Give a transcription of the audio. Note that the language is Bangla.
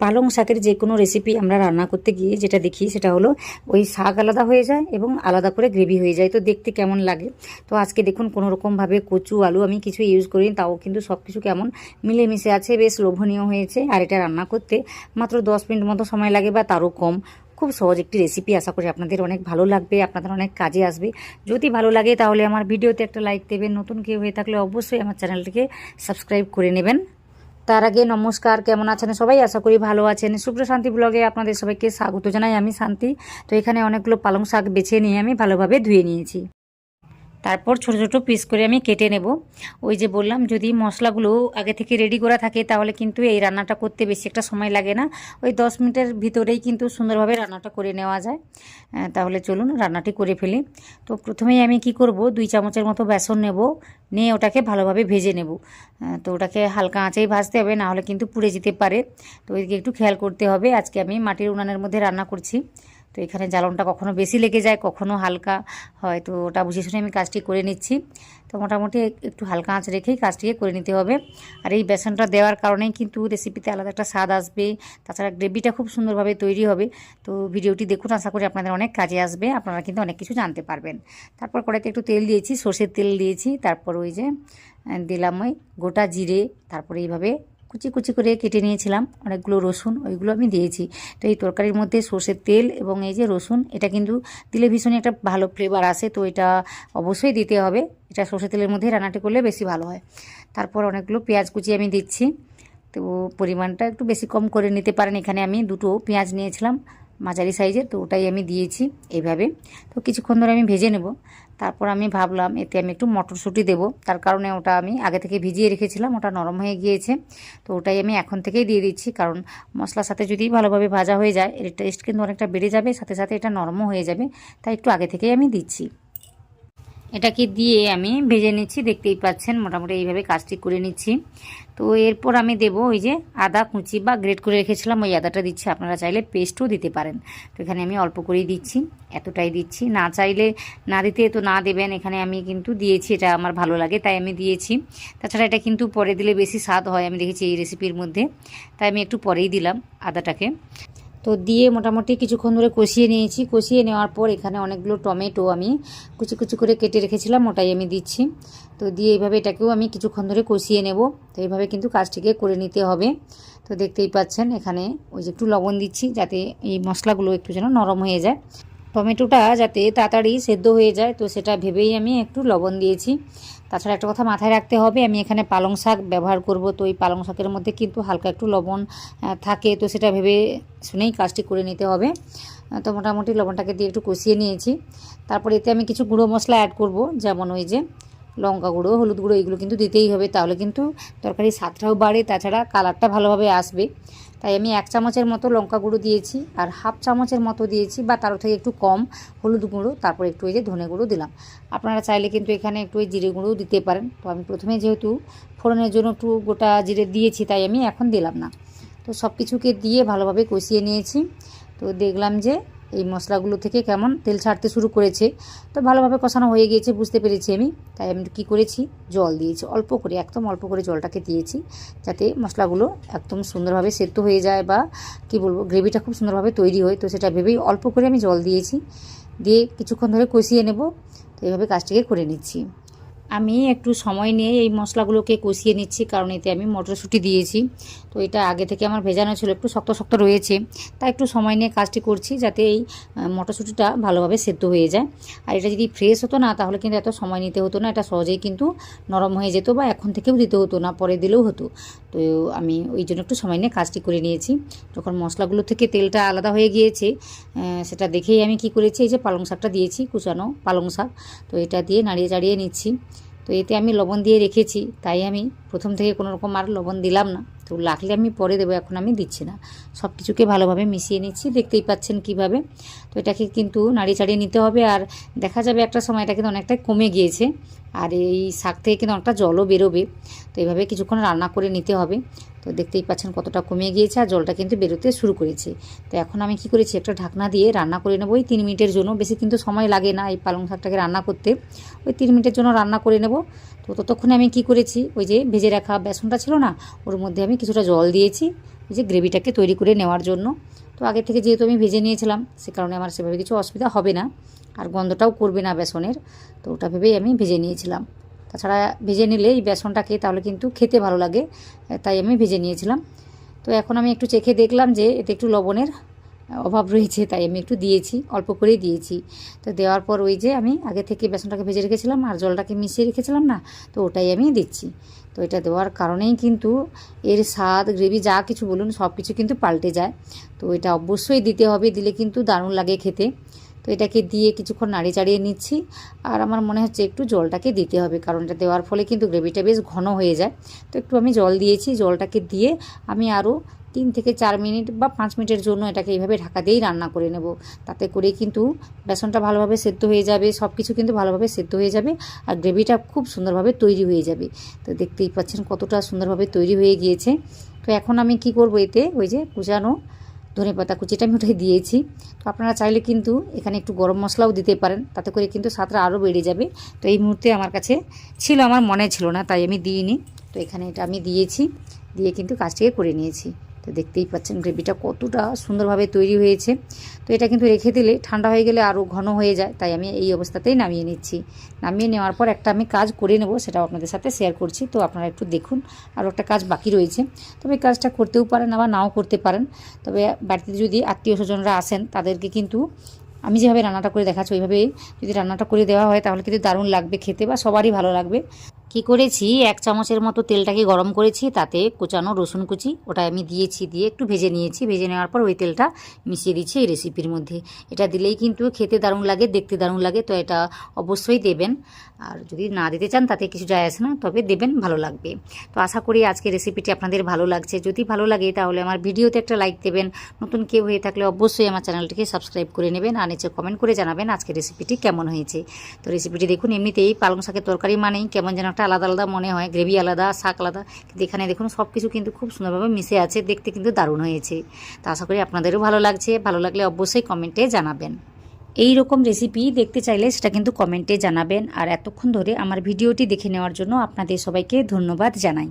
পালং শাকের যে কোনো রেসিপি আমরা রান্না করতে গিয়ে যেটা দেখি সেটা হলো ওই শাক আলাদা হয়ে যায় এবং আলাদা করে গ্রেভি হয়ে যায়। তো দেখতে কেমন লাগে? তো আজকে দেখুন কোনো রকমভাবে কচু, আলু আমি কিছু ইউজ করিনি, তাও কিন্তু সব কিছু কেমন মিলেমিশে আছে, বেশ লোভনীয় হয়েছে। আর এটা রান্না করতে মাত্র দশ মিনিট মতো সময় লাগে বা তারও কম। খুব সহজ একটি রেসিপি আশা করি আপনাদের অনেক ভালো লাগবে, আপনাদের অনেক কাজে আসবে। যদি ভালো লাগে তাহলে আমার ভিডিওতে একটা লাইক দেবেন। নতুন কেউ হয়ে থাকলে অবশ্যই আমার চ্যানেলটিকে সাবস্ক্রাইব করে নেবেন। তার আগে নমস্কার, কেমন আছেন সবাই? আশা করি ভালো আছেন। শুভ্র শান্তি ব্লগে আপনাদের সবাইকে স্বাগত জানাই আমি শান্তি। তো এখানে অনেকগুলো পালং শাক বেছে নিয়ে আমি ভালোভাবে ধুয়ে নিয়েছি। তারপর ছোট ছোট পিস করে আমি কেটে নেব। ওই যে বললাম, যদি মশলাগুলো আগে থেকে রেডি করা থাকে, তাহলে কিন্তু এই রান্নাটা করতে বেশি একটা সময় লাগে না। ওই দশ মিনিটের ভিতরেই কিন্তু সুন্দরভাবে রান্নাটা করে নেওয়া যায়। তাহলে চলুন রান্নাটি করে ফেলি। তো প্রথমেই আমি কি করব? দুই চামচের মতো বেসন নেব। নিয়ে ওটাকে ভালোভাবে ভেজে নেব। তো ওটাকে হালকা আঁচেই ভাজতে হবে, না হলে কিন্তু পুড়ে যেতে পারে। তো ওইদিকে একটু খেয়াল করতে হবে। আজকে আমি মাটির উনানের মধ্যে রান্না করছি। তো এখানে জ্বালনটা কখনো বেশি লেগে যায়, কখনো হালকা হয়। তো ওটা বুঝে শুনে আমি কাজটি করে নিচ্ছি। তো মোটামুটি একটু হালকা আঁচ রেখেই কাজটিকে করে নিতে হবে। আর এই বেসনটা দেওয়ার কারণেই কিন্তু রেসিপিতে আলাদা একটা স্বাদ আসবে। তাছাড়া গ্রেভিটা খুব সুন্দরভাবে তৈরি হবে। তো ভিডিওটি দেখুন, আশা করি আপনাদের অনেক কাজে আসবে। আপনারা কিন্তু অনেক কিছু জানতে পারবেন। তারপর কড়াইতে একটু তেল দিয়েছি, সর্ষের তেল দিয়েছি। তারপর ওই যে দিলাম ওই গোটা জিরে। তারপরে এইভাবে কুচি কুচি করে কেটে নিয়েছিলাম। অনেকগুলো রসুন, ওইগুলো আমি দিয়েছি। তো এই তরকারির মধ্যে সর্ষের তেল এবং এই যে রসুন, এটা কিন্তু দিলে ভীষণই একটা ভালো ফ্লেভার আসে। তো এটা অবশ্যই দিতে হবে। এটা সর্ষের তেলের মধ্যে রান্নাটি করলে বেশি ভালো হয়। তারপর অনেকগুলো পেঁয়াজ কুচি আমি দিচ্ছি। তো পরিমাণটা একটু বেশি কম করে নিতে পারেন। এখানে আমি দুটো পেঁয়াজ নিয়েছিলাম। মাঝারি সাইজের, তো ওটাই আমি দিয়েছি এইভাবে তো কিছুক্ষণ ধরে আমি ভেজে নেব। তারপর আমি ভাবলাম এতে আমি একটু মটরশুঁটি দেবো। তার কারণে ওটা আমি আগে থেকে ভিজিয়ে রেখেছিলাম, ওটা নরম হয়ে গিয়েছে। তো ওটাই আমি এখন থেকেই দিয়ে দিচ্ছি, কারণ মশলার সাথে যদি ভালোভাবে ভাজা হয়ে যায়, এর টেস্ট কিন্তু অনেকটা বেড়ে যাবে, সাথে সাথে এটা নরমও হয়ে যাবে। তাই একটু আগে থেকেই আমি দিচ্ছি। এটাকে দিয়ে আমি ভেজে নিচ্ছি, দেখতেই পাচ্ছেন মোটামুটি এইভাবে কাজটি করে নিচ্ছি। তো এরপর আমি দেব ওই যে আদা, কুচি বা গ্রেট করে রেখেছিলাম, ওই আদাটা দিচ্ছি। আপনারা চাইলে পেস্টও দিতে পারেন। তো এখানে আমি অল্প করেই দিচ্ছি, এতটাই দিচ্ছি। না চাইলে না দিতে তো না দেবেন, এখানে আমি কিন্তু দিয়েছি, এটা আমার ভালো লাগে, তাই আমি দিয়েছি। তাছাড়া এটা কিন্তু পরে দিলে বেশি স্বাদ হয়, আমি দেখেছি এই রেসিপির মধ্যে। তাই আমি একটু পরেই দিলাম আদাটাকে। তো দিয়ে মোটামুটি কিছুক্ষণ ধরে কষিয়ে নিয়েছি। কষিয়ে নেওয়ার পর এখানে অনেকগুলো টমেটো আমি কুচি কুচি করে কেটে রেখেছিলাম, ওটাই আমি দিচ্ছি। তো দিয়ে এইভাবে এটাকেও আমি কিছুক্ষণ ধরে কষিয়ে নেব। তো এইভাবে কিন্তু কাজটিকে করে নিতে হবে। তো দেখতেই পাচ্ছেন এখানে ওই যে একটু লবণ দিচ্ছি যাতে এই মশলাগুলো একটু যেন নরম হয়ে যায়। টমেটোটা যাতে তাড়াতাড়ি সেদ্ধ হয়ে যায়, তো সেটা ভেবেই আমি একটু লবণ দিয়েছি। তাছাড়া একটা কথা মাথায় রাখতে হবে, আমি এখানে পালং শাক ব্যবহার করব, তো এই পালং শাকের মধ্যে কিন্তু হালকা একটু লবণ থাকে, তো সেটা ভেবে শুনেই কাজটি করে নিতে হবে। তো মোটামুটি লবণটাকে দিয়ে একটু কষিয়ে নিয়েছি। তারপর এতে আমি কিছু গুঁড়ো মশলা অ্যাড করব, যেমন ওই যে লঙ্কা গুঁড়ো, হলুদ গুঁড়ো, এগুলো কিন্তু দিতেই হবে, তাহলে কিন্তু তরকারির স্বাদটাও বাড়ে, তাছাড়া কালারটা ভালোভাবে আসবে। তাই আমি এক চামচের মতো লঙ্কা গুঁড়ো দিয়েছি আর হাফ চামচের মতো দিয়েছি বা তার থেকে একটু কম হলুদ গুঁড়ো, তারপর একটু ওই যে ধনে গুঁড়ো দিলাম। আপনারা চাইলে কিন্তু এখানে একটু ওই জিরে গুঁড়োও দিতে পারেন। তো আমি প্রথমে যেহেতু ফোড়নের জন্য একটু গোটা জিরে দিয়েছি, তাই আমি এখন দিলাম না। তো সব কিছুকে দিয়ে ভালোভাবে কষিয়ে নিয়েছি। তো দেখলাম যে এই মশলাগুলো থেকে কেমন তেল ছাড়তে শুরু করেছে। তো ভালোভাবে কষানো হয়ে গিয়েছে, বুঝতে পেরেছি আমি। তাই আমি কী করেছি? জল দিয়েছি, অল্প করে, একদম অল্প করে জলটাকে দিয়েছি, যাতে মশলাগুলো একদম সুন্দরভাবে সেদ্ধ হয়ে যায় বা কি বলব, গ্রেভিটা খুব সুন্দরভাবে তৈরি হয়। তো সেটা ভেবেই অল্প করে আমি জল দিয়েছি। দিয়ে কিছুক্ষণ ধরে কষিয়ে নেব। তো এইভাবে কাজটিকে করে নিচ্ছি। আমি একটু সময় নিয়ে এই মশলাগুলোকে কষিয়ে নিচ্ছি, কারণ এতে আমি মটরশুঁটি দিয়েছি। তো এটা আগে থেকে আমার ভেজানো ছিল, একটু শক্ত শক্ত রয়েছে। তাই একটু সময় নিয়ে কাজটি করছি যাতে এই মটরশুঁটিটা ভালোভাবে সেদ্ধ হয়ে যায়। আর এটা যদি ফ্রেশ হতো না, তাহলে কিন্তু এত সময় নিতে হতো না। এটা সহজেই কিন্তু নরম হয়ে যেত বা এখন থেকেও দিতে হতো না, পরে দিলেও হতো। তো আমি ওই জন্য একটু সময় নিয়ে কাজটি করে নিয়েছি। যখন মশলাগুলো থেকে তেলটা আলাদা হয়ে গিয়েছে সেটা দেখেই আমি কি করেছি, এই যে পালং শাকটা দিয়েছি, কুচানো পালং শাক। তো এটা দিয়ে নাড়িয়ে চাড়িয়ে নিচ্ছি। তো এতে আমি লবণ দিয়ে রেখেছি তাই আমি প্রথম থেকে কোনো রকম আর লবণ দিলাম না। তো লাগলে আমি পরে দেবো, এখন আমি দিচ্ছি না। সব কিছুকে ভালোভাবে মিশিয়ে নিচ্ছি, দেখতেই পাচ্ছেন কীভাবে। তো এটাকে কিন্তু নাড়িয়ে চাড়িয়ে নিতে হবে আর দেখা যাবে একটা সময় এটা কিন্তু অনেকটাই কমে গিয়েছে আর এই শাক থেকে কিন্তু অনেকটা জলও বেরোবে। তো এইভাবে কিছুক্ষণ রান্না করে নিতে হবে। তো দেখতেই পাচ্ছেন কতটা কমে গিয়েছে আর জলটা কিন্তু বেরোতে শুরু করেছে। তো এখন আমি কি করেছি, একটা ঢাকনা দিয়ে রান্না করে নেব। ওই তিন মিনিটের জন্য, বেশি কিন্তু সময় লাগে না এই পালং শাকটাকে রান্না করতে। ওই তিন মিনিটের জন্য রান্না করে নেব। তো ততক্ষণে আমি কি করেছি? ওই যে ভেজে রাখা বেসনটা ছিল না, ওর মধ্যে আমি কিছুটা জল দিয়েছি, ওই যে গ্রেভিটাকে তৈরি করে নেওয়ার জন্য। তো আগে থেকে যেহেতু আমি ভেজে নিয়েছিলাম, সে কারণে আমার সেভাবে কিছু অসুবিধা হবে না, আর গন্ধটাও করবে না বেসনের। তো ওটা ভেবেই আমি ভেজে নিয়েছিলাম। তাছাড়া ভেজে নিলে এই বেসনটাকে তাহলে কিন্তু খেতে ভালো লাগে, তাই আমি ভেজে নিয়েছিলাম। তো এখন আমি একটু চেখে দেখলাম যে এতে একটু লবণের অভাব রয়েছে, তাই আমি একটু দিয়েছি, অল্প করেই দিয়েছি। তো দেওয়ার পর ওই যে আমি আগে থেকে বেসনটাকে ভেজে রেখেছিলাম আর জলটাকে মিশিয়ে রেখেছিলাম না, তো ওটাই আমি দিচ্ছি। তো এটা দেওয়ার কারণেই কিন্তু এর স্বাদ, গ্রেভি যা কিছু বলুন সব কিছু কিন্তু পাল্টে যায়। তো এটা অবশ্যই দিতে হবে, দিলে কিন্তু দারুণ লাগে খেতে। তো এটাকে দিয়ে কিছুক্ষণ নাড়ি চাড়িয়ে নিচ্ছি। আর আমার মনে হচ্ছে একটু জলটাকে দিতে হবে, কারণ এটা দেওয়ার ফলে কিন্তু গ্রেভিটা বেশ ঘন হয়ে যায়। তো একটু আমি জল দিয়েছি, জলটাকে দিয়ে আমি আরও তিন থেকে চার মিনিট বা পাঁচ মিনিটের জন্য এটাকে এইভাবে ঢাকা দিয়েই রান্না করে নেব। তাতে করে কিন্তু বেসনটা ভালোভাবে সেদ্ধ হয়ে যাবে সব কিছু কিন্তু ভালোভাবে সেদ্ধ হয়ে যাবে আর গ্রেভিটা খুব সুন্দরভাবে তৈরি হয়ে যাবে। তো দেখতেই পাচ্ছেন কতটা সুন্দরভাবে তৈরি হয়ে গিয়েছে। তো এখন আমি কি করব এতে? ওই যে কুচানো ধনে পাতা কুচিটা আমি ওটাই দিয়েছি। তো আপনারা চাইলে কিন্তু এখানে একটু গরম মশলাও দিতে পারেন, তাতে করে কিন্তু স্বাদটা আরও বেড়ে যাবে। তো এই মুহূর্তে আমার কাছে ছিল, আমার মনে ছিল না, তাই আমি দিইনি। তো এখানে এটা আমি দিয়েছি, দিয়ে কিন্তু কাজটিকে করে নিয়েছি। তো দেখতেই পাচ্ছেন গ্রেভিটা কতটা সুন্দরভাবে তৈরি হয়েছে। তো এটা কিন্তু রেখে দিলে ঠান্ডা হয়ে গেলে আরও ঘন হয়ে যায়, তাই আমি এই অবস্থাতেই নামিয়ে নিচ্ছি। নামিয়ে নেওয়ার পর একটা আমি কাজ করে নেব, সেটাও আপনাদের সাথে শেয়ার করছি। তো আপনারা একটু দেখুন, আরও একটা কাজ বাকি রয়েছে। তবে কাজটা করতেও পারেন আবার নাও করতে পারেন। তবে বাড়িতে যদি আত্মীয় স্বজনরা আসেন, তাদেরকে কিন্তু আমি যেভাবে রান্নাটা করে দেখাচ্ছি ওইভাবে যদি রান্নাটা করে দেওয়া হয়, তাহলে কিন্তু দারুণ লাগবে খেতে বা সবারই ভালো লাগবে। কি করেছি? এক চামচের মতো তেলটাকে গরম করেছি, তাতে কুচানো রসুন কুচি, ওটা আমি দিয়েছি, দিয়ে একটু ভেজে নিয়েছি। ভেজে নেওয়ার পর ওই তেলটা মিশিয়ে দিচ্ছি এই রেসিপির মধ্যে। এটা দিলেই কিন্তু খেতে দারুণ লাগে, দেখতে দারুণ লাগে, তো এটা অবশ্যই দেবেন। আর যদি না দিতে চান, তাতে কিছু যায় আসে না, তবে দেবেন, ভালো লাগবে। তো আশা করি আজকে রেসিপিটি আপনাদের ভালো লাগছে। যদি ভালো লাগে, তাহলে আমার ভিডিওতে একটা লাইক দেবেন। নতুন কেউ হয়ে থাকলে অবশ্যই আমার চ্যানেলটিকে সাবস্ক্রাইব করে নেবেন আর নিচে কমেন্ট করে জানাবেন আজকে রেসিপিটি কেমন হয়েছে। তো রেসিপিটি দেখুন, এমনিতেই পালং শাকের তরকারি মানেই কেমন যেন একটা আলাদা আলাদা মনে হয়, গ্রেভি আলাদা, শাক আলাদা। কিন্তু এখানে দেখুন সব কিছু কিন্তু খুব সুন্দরভাবে মিশে আছে, দেখতে কিন্তু দারুণ হয়েছে। তা আশা করি আপনাদেরও ভালো লাগছে। ভালো লাগলে অবশ্যই কমেন্টে জানাবেন। এই রকম রেসিপি দেখতে চাইলে সেটা কিন্তু কমেন্টে জানাবেন। আর এতক্ষণ ধরে আমার ভিডিওটি দেখে নেওয়ার জন্য আপনাদের সবাইকে ধন্যবাদ জানাই।